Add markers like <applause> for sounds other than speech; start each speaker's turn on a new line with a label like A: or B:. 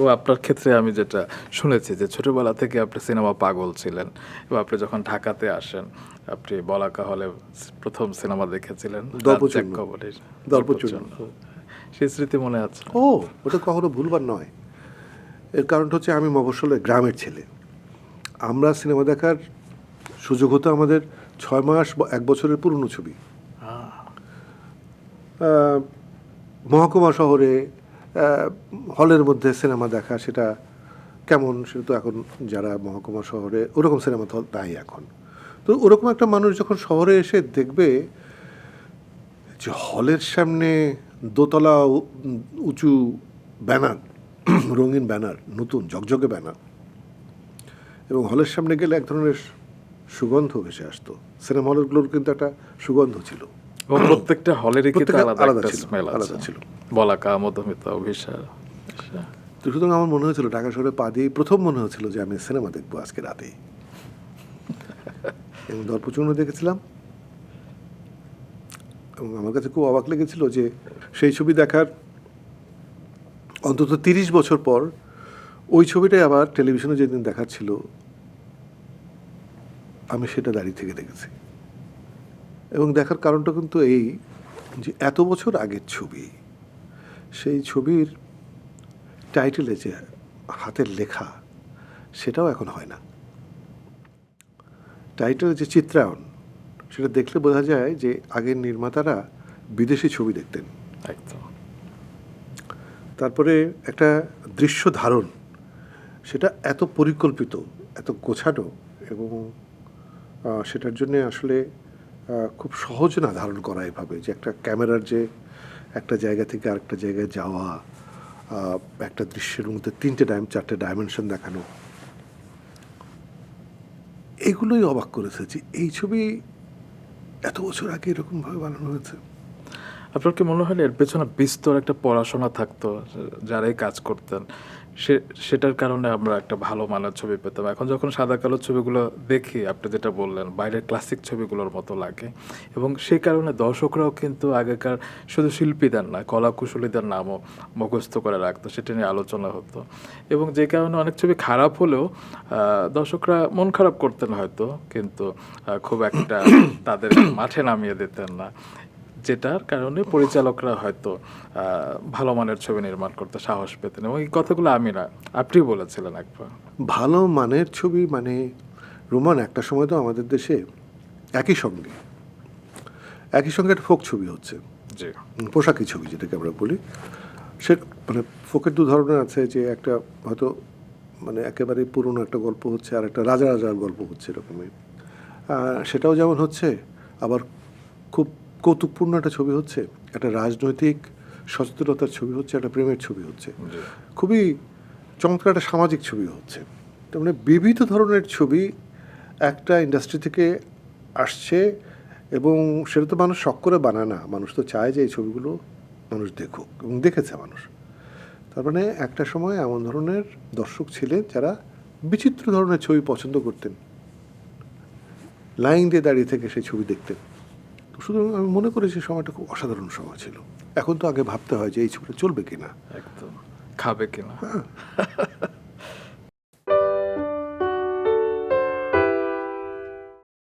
A: এবং আপনার ক্ষেত্রে আমি যেটা শুনেছি যে ছোটবেলা থেকে আপনি সিনেমা পাগল ছিলেন এবং আপনি যখন ঢাকাতে আসেন আপনি বলাকা হলে প্রথম সিনেমা দেখেছিলেন
B: দর্পচূর্ণ।
A: সেই স্মৃতি মনে আছে?
B: ও ওটা কখনো ভুলবার নয়। এর কারণটা হচ্ছে আমি মফস্বলে গ্রামের ছেলে। আমরা সিনেমা দেখার সুযোগ হতো আমাদের ছয় মাস বা এক বছরের পুরনো ছবি। মহকুমা শহরে হলের মধ্যে সিনেমা দেখা সেটা কেমন সেটা তো এখন যারা মহকুমা শহরে ওরকম সিনেমা তো নাই এখন। তো ওরকম একটা মানুষ যখন শহরে এসে দেখবে যে হলের সামনে দোতলা উঁচু ব্যানার, <clears throat> রঙিন ব্যানার, নতুন ঝকঝকে ব্যানার, এবং হলের সামনে গেলে এক ধরনের সুগন্ধ ভেসে আসতো। সিনেমা হলগুলোর কিন্তু একটা সুগন্ধ ছিল।
A: এবং <clears throat> প্রত্যেকটা হলেরই কিন্তু আলাদা স্মেল
B: আলাদা ছিল।
A: বলাকা মধুমিতা
B: তো সুতরাং আমার মনে হয়েছিল ঢাকা শহরে পা দিয়ে প্রথম মনে হয়েছিল যে আমি সিনেমা দেখব আজকে রাতেই। <laughs> এবং দর্পচূর্ণ দেখেছিলাম। এবং আমার কাছে খুব অবাক লেগেছিল যে সেই ছবি দেখার অন্তত তিরিশ বছর পর ওই ছবিটাই আবার টেলিভিশনে যেদিন দেখাচ্ছিল আমি সেটা দাঁড়িয়ে থেকে দেখেছি। এবং দেখার কারণটা কিন্তু এই যে এত বছর আগের ছবি সেই ছবির টাইটেলে যে হাতের লেখা সেটাও এখন হয় না। টাইটেলের যে চিত্রায়ন সেটা দেখলে বোঝা যায় যে আগের নির্মাতারা বিদেশি ছবি দেখতেন।
A: একদম।
B: তারপরে একটা দৃশ্য ধারণ সেটা এত পরিকল্পিত এত গোছানো এবং সেটার জন্য আসলে খুব সহজ না ধারণ করা এভাবে যে একটা ক্যামেরার যে একটা জায়গা থেকে আরেকটা জায়গায় যাওয়া একটা দৃশ্যের মধ্যে তিনটে ডাইম, চারটে ডাইমেনশন দেখানো। এগুলোই অবাক করেছে যে এই ছবি এত বছর আগে এরকমভাবে বানানো হয়েছে।
A: আপনার কি মনে হয় এর পেছনে বিস্তর একটা পড়াশোনা থাকতো, যারাই কাজ করতেন? সে, সেটার কারণে আমরা একটা ভালো মানের ছবি পেতাম। এখন যখন সাদা কালো ছবিগুলো দেখি, আপনি যেটা বললেন, বাইরের ক্লাসিক ছবিগুলোর মতো লাগে। এবং সেই কারণে দর্শকরাও কিন্তু আগেকার শুধু শিল্পীদের না কলা কুশলীদের নামও মুখস্থ করে রাখতো, সেটা নিয়ে আলোচনা হতো। এবং যে কারণে অনেক ছবি খারাপ হলেও দর্শকরা মন খারাপ করতেন হয়তো, কিন্তু খুব একটা তাদের মাঠে নামিয়ে দিতেন না। যেটার কারণে পরিচালকরা হয়তো ভালো মানের ছবি নির্মাণ করতে সাহস পেতেন এবং এই কথাগুলো আমি না আপনি বলেছিলেন একবার।
B: ভালো মানের ছবি মানে রোমান একটা সময় তো আমাদের দেশে একই সঙ্গে একই সঙ্গে একটা ফোক ছবি হচ্ছে। যে পোশাকি ছবি যেটাকে আমরা বলি। সে মানে ফোকের দু ধরনের আছে যে একটা হয়তো মানে একেবারে পুরনো একটা গল্প হচ্ছে আর একটা রাজা রাজার গল্প হচ্ছে এরকমই। সেটাও যেমন হচ্ছে আবার খুব কৌতুকপূর্ণ একটা ছবি হচ্ছে একটা রাজনৈতিক সচেতনতার ছবি হচ্ছে একটা প্রেমের ছবি হচ্ছে। খুবই চমৎকার একটা সামাজিক ছবি হচ্ছে। তার মানে বিবিধ ধরনের ছবি একটা ইন্ডাস্ট্রি থেকে আসছে এবং সেটা তো মানুষ শখ করে বানায় না। মানুষ তো চায় যে এই ছবিগুলো মানুষ দেখুক এবং দেখেছে মানুষ। তার মানে একটা সময় এমন ধরনের দর্শক ছিলেন যারা বিচিত্র ধরনের ছবি পছন্দ করতেন। লাইন দিয়ে দাঁড়িয়ে থেকে সেই ছবি দেখতেন। শুধু আমি মনে করি যে সময়টা খুব অসাধারণ সময় ছিল। এখন তো আগে ভাবতে হয় যে এই ছবিটা চলবে কিনা।
A: একদম। খাবে কিনা।